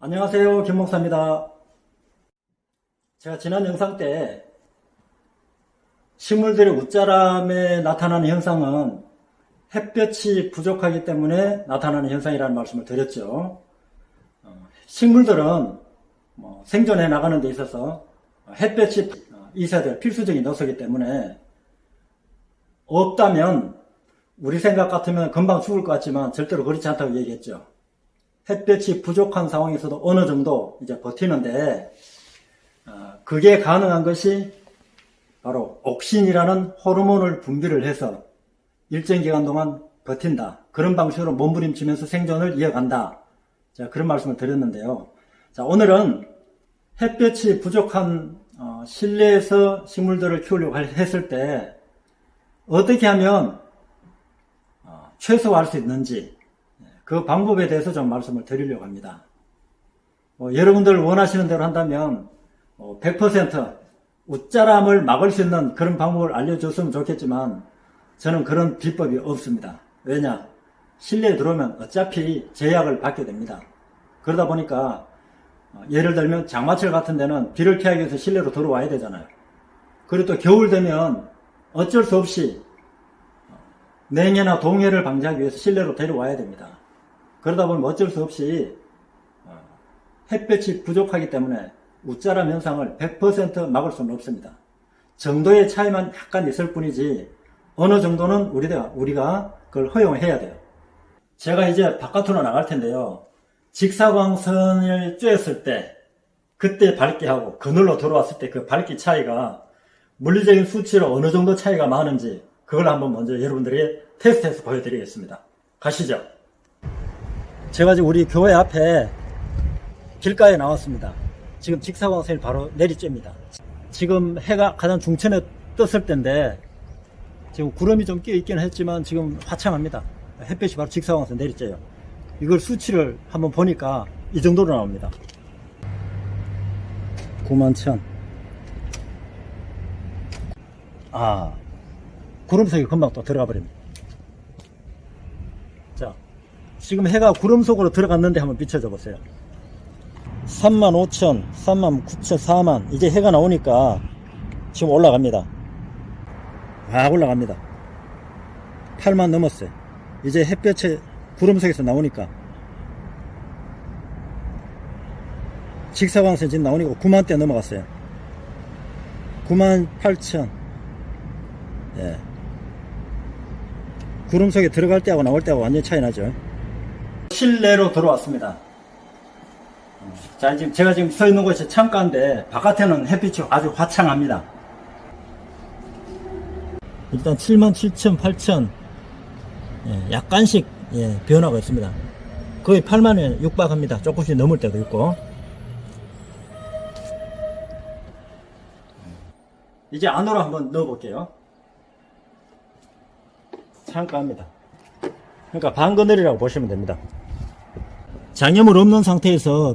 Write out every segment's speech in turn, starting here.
안녕하세요. 김 목사입니다. 제가 지난 영상 때 식물들의 웃자람에 나타나는 현상은 햇볕이 부족하기 때문에 나타나는 현상이라는 말씀을 드렸죠. 어, 식물들은 뭐 생존해 나가는 데 있어서 햇볕이 있어야 될 필수적인 요소이기 때문에 없다면 우리 생각 같으면 금방 죽을 것 같지만 절대로 그렇지 않다고 얘기했죠. 햇볕이 부족한 상황에서도 어느 정도 이제 버티는데 어, 그게 가능한 것이 바로 옥신이라는 호르몬을 분비를 해서 일정 기간 동안 버틴다. 그런 방식으로 몸부림치면서 생존을 이어간다. 자, 그런 말씀을 드렸는데요. 자, 오늘은 햇볕이 부족한 어, 실내에서 식물들을 키우려고 할- 했을 때 어떻게 하면 어, 최소화할 수 있는지 그 방법에 대해서 좀 말씀을 드리려고 합니다. 뭐 여러분들 원하시는 대로 한다면 어, 100% 웃자람을 막을 수 있는 그런 방법을 알려줬으면 좋겠지만 저는 그런 비법이 없습니다. 왜냐? 실내에 들어오면 어차피 제약을 받게 됩니다. 그러다 보니까 어, 예를 들면 장마철 같은 데는 비를 피하기 위해서 실내로 들어와야 되잖아요. 그리고 또 겨울 되면 어쩔 수 없이 어, 냉해나 동해를 방지하기 위해서 실내로 데려와야 됩니다. 그러다 보면 어쩔 수 없이 어, 햇볕이 부족하기 때문에 웃자람 현상을 100% 막을 수는 없습니다. 정도의 차이만 약간 있을 뿐이지 어느 정도는 우리가 우리가 그걸 허용해야 돼요. 제가 이제 바깥으로 나갈 텐데요. 직사광선을 쬐었을 때 그때 밝기 하고 그늘로 들어왔을 때 그 밝기 차이가 물리적인 수치로 어느 정도 차이가 많은지 그걸 한번 먼저 여러분들에게 테스트해서 보여드리겠습니다. 가시죠. 제가 지금 우리 교회 앞에 길가에 나왔습니다. 지금 직사광선이 바로 내리쬐입니다. 지금 해가 가장 중천에 떴을 때인데 지금 구름이 좀 끼어 있기는 했지만 지금 화창합니다. 햇볕이 바로 직사광선 내리쬐요. 이걸 수치를 한번 보니까 이 정도로 나옵니다. 9만 천. 아, 구름속에 금방 또 들어가 버립니다. 자, 지금 해가 구름 속으로 들어갔는데 한번 비춰줘 보세요. 3만 5천, 3만 9천, 4만. 이제 해가 나오니까 지금 올라갑니다. 아, 올라갑니다. 8만 넘었어요. 이제 햇볕에 구름 속에서 나오니까. 직사광선 지금 나오니까 9만대 넘어갔어요. 9만 8천. 예. 구름 속에 들어갈 때하고 나올 때하고 완전 차이 나죠. 실내로 들어왔습니다. 자, 지금 제가 지금 서 있는 곳이 창가인데 바깥에는 햇빛이 아주 화창합니다. 일단 7만 7천, 8천 예, 약간씩 예, 변화가 있습니다. 거의 8만에 육박합니다. 조금씩 넘을 때도 있고. 이제 안으로 한번 넣어볼게요. 창가입니다. 그러니까 반 그늘이라고 보시면 됩니다. 장염을 없는 상태에서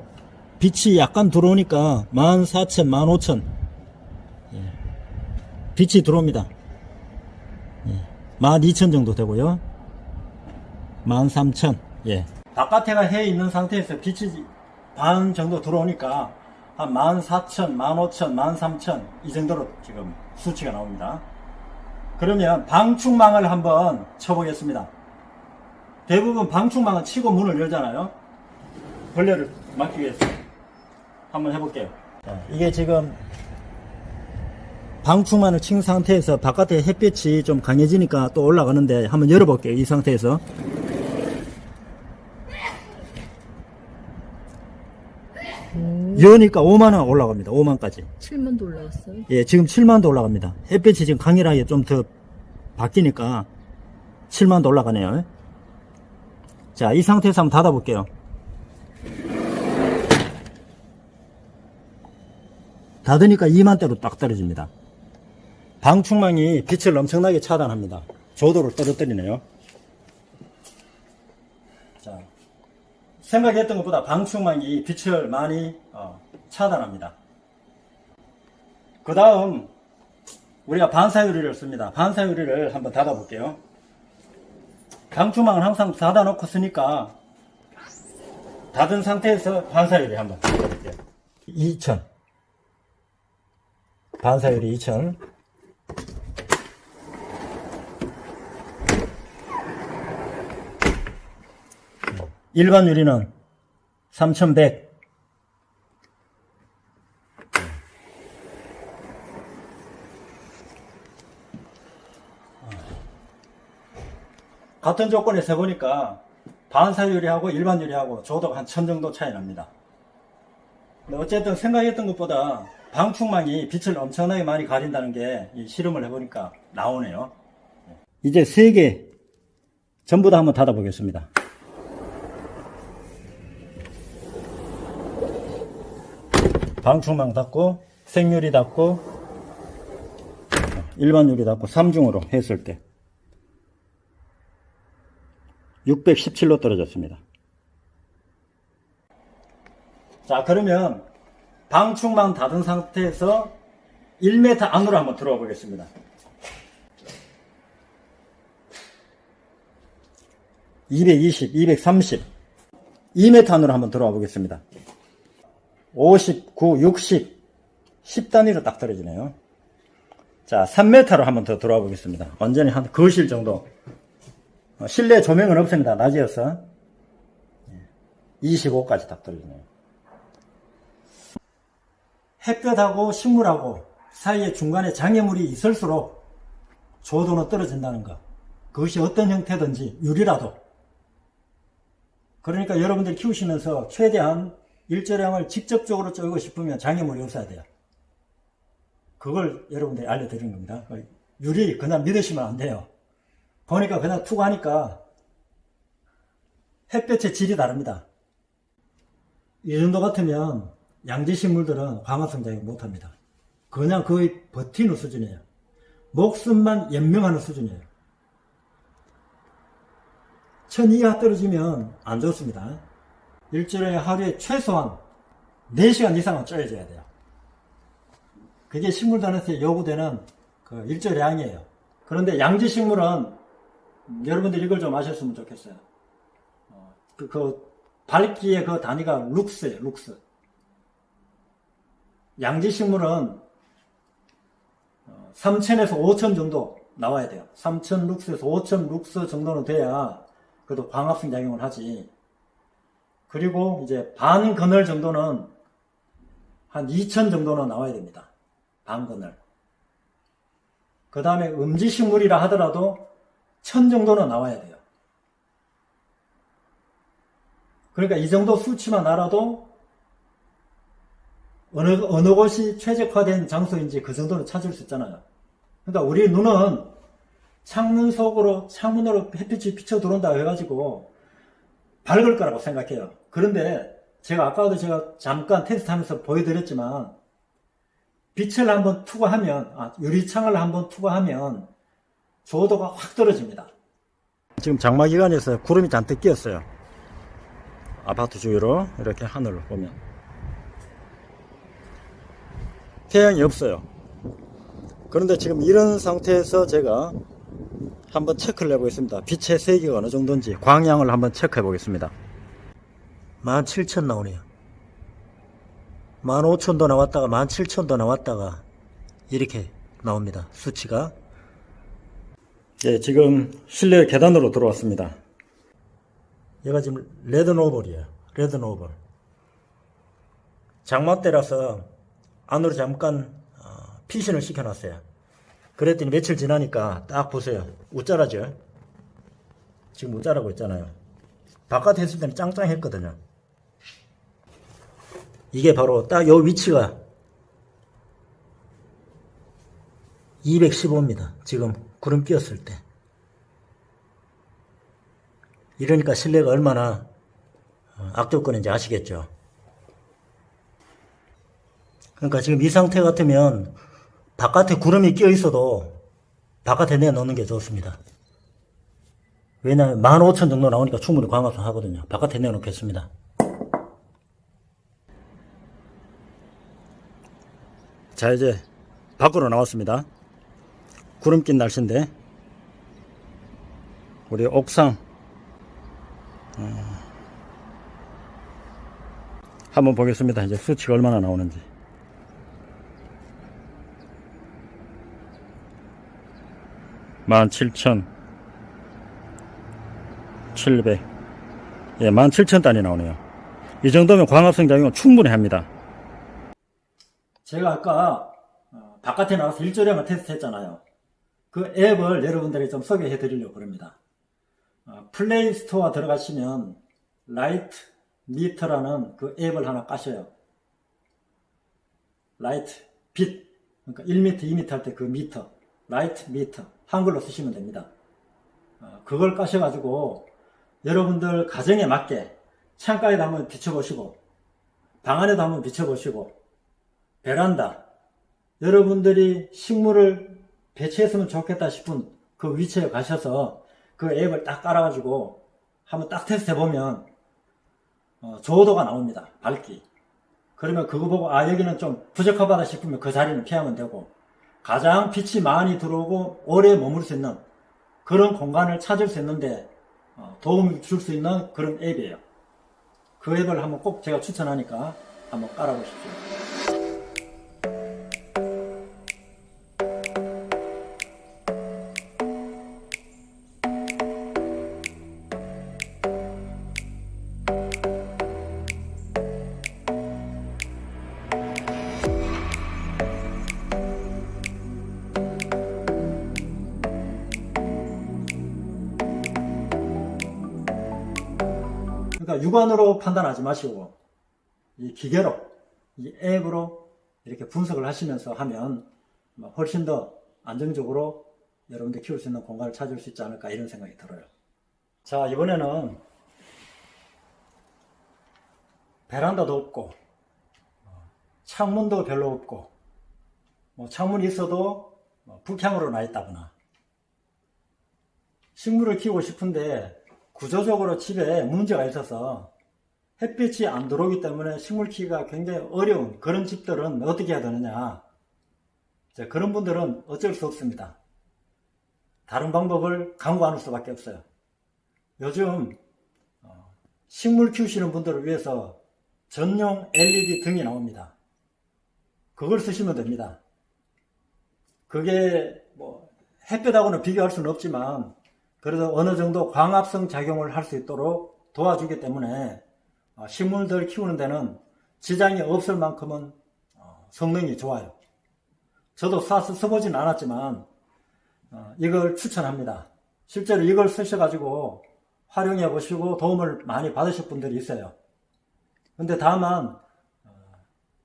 빛이 약간 들어오니까 14,000, 15,000 예. 빛이 들어옵니다. 예. 12,000 정도 되고요. 13,000 예. 바깥에가 해 있는 상태에서 빛이 반 정도 들어오니까 한 14,000, 15,000, 13,000 이 정도로 지금 수치가 나옵니다. 그러면 방충망을 한번 쳐보겠습니다. 대부분 방충망은 치고 문을 열잖아요. 벌레를 막기 위해서 한번 해볼게요. 자, 이게 지금 방충망을 친 상태에서 바깥에 햇빛이 좀 강해지니까 또 올라가는데 한번 열어볼게요. 이 상태에서. 여니까 5만원 올라갑니다. 5만까지. 7만도 올라왔어요. 예, 지금 7만도 올라갑니다. 햇빛이 지금 강렬하게 좀 더 바뀌니까 7만도 올라가네요. 자, 이 상태에서 한번 닫아볼게요. 닫으니까 2만대로 딱 떨어집니다. 방충망이 빛을 엄청나게 차단합니다. 조도를 떨어뜨리네요. 자, 생각했던 것보다 방충망이 빛을 많이 어, 차단합니다. 그 다음 우리가 반사유리를 씁니다. 반사유리를 한번 닫아볼게요. 방충망은 항상 닫아놓고 쓰니까 닫은 상태에서 반사율이 한번 드릴게요. 2000. 반사율이 2000. 일반 유리는 3100. 같은 조건에서 해보니까 반사 유리하고 일반 유리하고 조도가 한 천 정도 차이 납니다. 어쨌든 생각했던 것보다 방충망이 빛을 엄청나게 많이 가린다는 게이 실험을 해보니까 나오네요. 이제 세 개 전부 다 한번 닫아 보겠습니다. 방충망 닫고 생유리 닫고 일반 유리 닫고 3중으로 했을 때 617로 떨어졌습니다. 자, 그러면 방충망 닫은 상태에서 1m 안으로 한번 들어가 보겠습니다. 220, 230, 2m 안으로 한번 들어가 보겠습니다. 59, 60, 10단위로 딱 떨어지네요. 자, 3m로 한번 더 들어와 보겠습니다. 완전히 한 거실 정도. 어, 실내 조명은 없습니다. 낮이어서. 25까지 딱 떨어지네요. 햇볕하고 식물하고 사이에 중간에 장애물이 있을수록 조도는 떨어진다는 것. 그것이 어떤 형태든지 유리라도. 그러니까 여러분들 키우시면서 최대한 일조량을 직접적으로 쪼고 싶으면 장애물이 없어야 돼요. 그걸 여러분들이 알려드리는 겁니다. 유리 그냥 믿으시면 안 돼요. 보니까 그냥 투구하니까 햇볕의 질이 다릅니다. 이 정도 같으면 양지식물들은 광합성장이 못합니다. 그냥 거의 버티는 수준이에요. 목숨만 연명하는 수준이에요. 천 이하 떨어지면 안 좋습니다. 일주일에 하루에 최소한 4시간 이상은 쪼여져야 돼요. 그게 식물단에서 요구되는 그 일조량이에요. 그런데 양지식물은 음, 여러분들 이걸 좀 아셨으면 좋겠어요. 어, 그, 그 밝기의 그 단위가 룩스예요, 룩스. 양지식물은 3천에서 5천 정도 나와야 돼요. 3천 룩스에서 5천 룩스 정도는 돼야 그래도 광합성 작용을 하지. 그리고 이제 반 그늘 정도는 한 2천 정도는 나와야 됩니다. 반 그늘. 그 다음에 음지식물이라 하더라도 천 정도는 나와야 돼요. 그러니까 이 정도 수치만 알아도 어느, 어느 곳이 최적화된 장소인지 그 정도는 찾을 수 있잖아요. 그러니까 우리 눈은 창문 속으로, 창문으로 햇빛이 비쳐 들어온다 해가지고 밝을 거라고 생각해요. 그런데 제가 아까도 제가 잠깐 테스트 하면서 보여드렸지만 빛을 한번 투과하면, 아, 유리창을 한번 투과하면 조도가 확 떨어집니다. 지금 장마 기간에서 구름이 잔뜩 끼었어요. 아파트 주위로 이렇게 하늘을 보면 태양이 없어요. 그런데 지금 이런 상태에서 제가 한번 체크를 해보겠습니다. 빛의 세기가 어느 정도인지 광량을 한번 체크해 보겠습니다. 17,000 나오네요. 15,000도 나왔다가 17,000도 나왔다가 이렇게 나옵니다. 수치가. 예, 지금 실내 계단으로 들어왔습니다. 얘가 지금 레드 노블이에요. 레드 노블. 장마 때라서 안으로 잠깐 어, 피신을 시켜놨어요. 그랬더니 며칠 지나니까 딱 보세요. 웃자라죠? 지금 웃자라고 있잖아요. 바깥에 있을 때는 짱짱했거든요. 이게 바로 딱 요 위치가 215입니다. 지금 구름 끼었을 때. 이러니까 실내가 얼마나 어, 악조건인지 아시겠죠? 그러니까 지금 이 상태 같으면 바깥에 구름이 끼어 있어도 바깥에 내놓는 게 좋습니다. 왜냐하면 15,000 정도 나오니까 충분히 광합성 하거든요. 바깥에 내놓겠습니다. 자, 이제 밖으로 나왔습니다. 구름 낀 날씨인데, 우리 옥상, 어, 한번 보겠습니다. 이제 수치가 얼마나 나오는지. 만 칠천 칠백 예, 만 칠천 단위 나오네요. 이 정도면 광합성 작용은 충분히 합니다. 제가 아까 어, 바깥에 나가서 일조량을 테스트 했잖아요. 그 앱을 여러분들이 좀 소개해 드리려고 합니다. 어, 플레이 스토어 들어가시면 라이트 미터라는 그 앱을 하나 까셔요. 라이트 빛 그러니까 1m, 2m 할 때 그 미터 라이트 미터 한글로 쓰시면 됩니다. 어, 그걸 까셔가지고 여러분들 가정에 맞게 창가에도 한번 비춰보시고 방 안에도 한번 비춰보시고 베란다 여러분들이 식물을 배치했으면 좋겠다 싶은 그 위치에 가셔서 그 앱을 딱 깔아가지고 한번 딱 테스트 해보면 어, 저오도가 나옵니다. 밝기. 그러면 그거 보고 아 여기는 좀 부적합하다 싶으면 그 자리는 피하면 되고 가장 빛이 많이 들어오고 오래 머물 수 있는 그런 공간을 찾을 수 있는데 어, 도움을 줄 수 있는 그런 앱이에요. 그 앱을 한번 꼭 제가 추천하니까 한번 깔아보십시오. 육안으로 판단하지 마시고 이 기계로 이 앱으로 이렇게 분석을 하시면서 하면 뭐 훨씬 더 안정적으로 여러분들 키울 수 있는 공간을 찾을 수 있지 않을까 이런 생각이 들어요. 자 이번에는 베란다도 없고 어, 창문도 별로 없고 뭐 창문이 있어도 뭐 북향으로 나 있다거나 식물을 키우고 싶은데 구조적으로 집에 문제가 있어서 햇빛이 안 들어오기 때문에 식물 키기가 굉장히 어려운 그런 집들은 어떻게 해야 되느냐. 자, 그런 분들은 어쩔 수 없습니다. 다른 방법을 강구하는 수밖에 없어요. 요즘 어, 식물 키우시는 분들을 위해서 전용 LED 등이 나옵니다. 그걸 쓰시면 됩니다. 그게 뭐 햇볕하고는 비교할 수는 없지만 그래도 어느 정도 광합성 작용을 할 수 있도록 도와주기 때문에 어, 식물들 키우는 데는 지장이 없을 만큼은 어, 성능이 좋아요. 저도 사서 써보진 않았지만 어, 이걸 추천합니다. 실제로 이걸 쓰셔가지고 활용해 보시고 도움을 많이 받으실 분들이 있어요. 근데 다만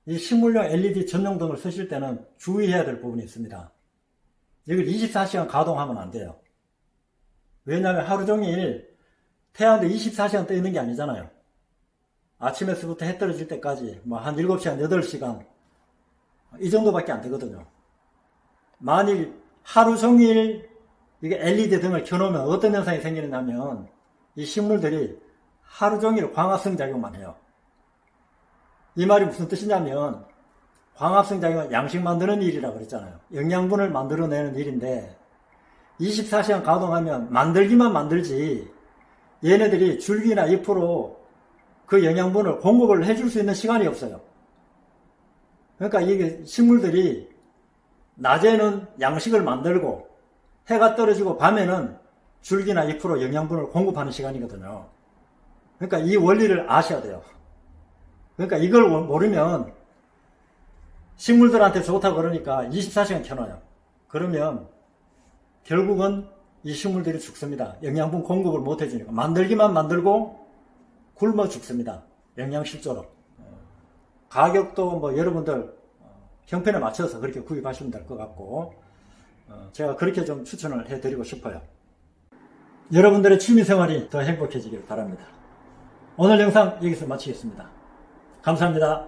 이 식물용 LED 전용등을 쓰실 때는 주의해야 될 부분이 있습니다. 이걸 24시간 가동하면 안 돼요. 왜냐하면 하루 종일 태양도 24시간 떠 있는 게 아니잖아요. 아침에서부터 해 떨어질 때까지 뭐 한 7시간, 8시간 이 정도밖에 안 되거든요. 만일 하루 종일 이게 LED 등을 켜놓으면 어떤 현상이 생기느냐면 이 식물들이 하루 종일 광합성 작용만 해요. 이 말이 무슨 뜻이냐면 광합성 작용은 양식 만드는 일이라고 그랬잖아요. 영양분을 만들어내는 일인데 24시간 가동하면 만들기만 만들지 얘네들이 줄기나 잎으로 그 영양분을 공급을 해줄 수 있는 시간이 없어요. 그러니까 이게 식물들이 낮에는 양식을 만들고 해가 떨어지고 밤에는 줄기나 잎으로 영양분을 공급하는 시간이거든요. 그러니까 이 원리를 아셔야 돼요. 그러니까 이걸 모르면 식물들한테 좋다고 그러니까 24시간 켜놔요. 그러면 결국은 이 식물들이 죽습니다. 영양분 공급을 못 해주니까. 만들기만 만들고 굶어 죽습니다. 영양실조로. 가격도 뭐 여러분들 어, 형편에 맞춰서 그렇게 구입하시면 될 것 같고, 어, 제가 그렇게 좀 추천을 해드리고 싶어요. 여러분들의 취미생활이 더 행복해지길 바랍니다. 오늘 영상 여기서 마치겠습니다. 감사합니다.